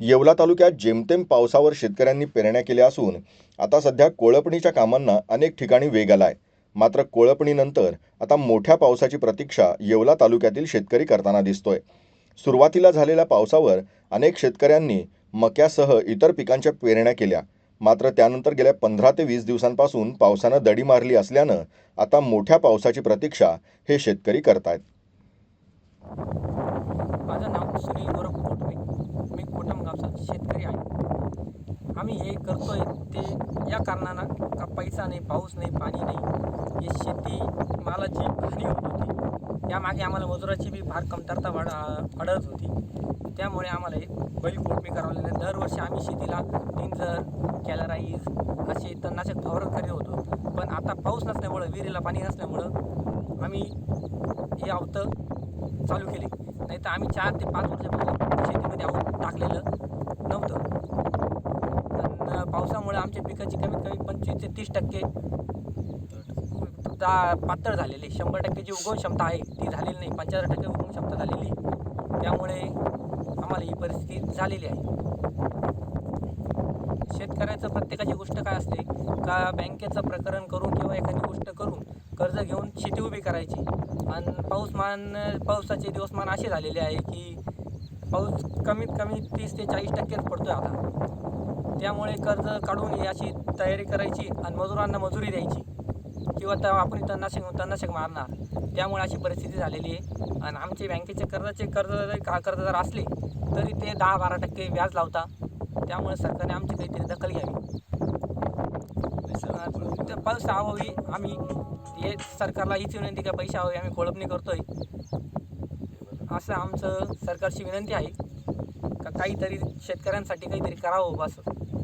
येवला तालुक्यात जेमतेम पावसावर शेतकऱ्यांनी पेरण्या केल्या असून आता सध्या कोळपणीच्या कामांना अनेक ठिकाणी वेग आला आहे मात्र कोळपणीनंतर आता मोठ्या पावसाची प्रतीक्षा येवला तालुक्यातील शेतकरी करताना दिसतोय. सुरुवातीला झालेल्या पावसावर अनेक शेतकऱ्यांनी मक्यासह इतर पिकांच्या पेरण्या केल्या. मात्र त्यानंतर गेल्या पंधरा ते वीस दिवसांपासून पावसानं दडी मारली असल्यानं आता मोठ्या पावसाची प्रतीक्षा हे शेतकरी करतायत. माझं नाव सुनील गोरख कोटवे मी कोटम गावचा शेतकरी आहे आम्ही हे करतोय ते या कारणानं का पैसा नाही पाऊस नाही पाणी नाही हे शेती मालाची हानी होत होती. यामागे आम्हाला मजुराची बी फार कमतरता वाढ वाढत होती. त्यामुळे आम्हाला हे बैल पोटमी करावं लागलं दरवर्षी आम्ही शेतीला निंजर कॅलराईज असे तणनाशक फवारत करीत होतो. पण आता पाऊस नसल्यामुळं विहिरीला पाणी नसल्यामुळं आम्ही हे आवतं चालू केले. नाही तर आम्ही चार ते पाच वर्षापासून शेतीमध्ये आहोत टाकलेलं नव्हतं. पावसामुळे आमच्या पिकाची कमीत कमी पंचवीस ते तीस टक्के पातळ झालेली शंभर टक्के जी उगवण क्षमता आहे ती झालेली नाही. पंच्याहत्तर टक्के उगवण क्षमता झालेली आहे. त्यामुळे आम्हाला ही परिस्थिती झालेली आहे. शेतकऱ्याचं प्रत्येकाची गोष्ट काय असते का बँकेचं प्रकरण करून किंवा एखादी गोष्ट करून कर्ज घेऊन शेती उभी करायची. आणि पाऊसमान पावसाचे दिवसमान असे झालेले आहे की पाऊस कमीत कमी तीस ते चाळीस टक्केच पडतो आहे आता. त्यामुळे कर्ज काढून याची तयारी करायची आणि मजुरांना मजुरी द्यायची. किंवा त्या आपण तणनाशक तणनाशक मारणार. त्यामुळे अशी परिस्थिती झालेली आहे. आणि आमचे बँकेचे कर्जाचे कर्ज जरी का कर्जदार असले तरी ते दहा बारा टक्के व्याज लावता. त्यामुळे सरकारने आमची काहीतरी दखल घ्यावी. त्या हवावी आम्ही हे सरकारला हीच विनंती का पैसे हवे आम्ही कोळपणी करतोय. असं आमचं सरकारची विनंती आहे का काहीतरी शेतकऱ्यांसाठी काहीतरी करावं असं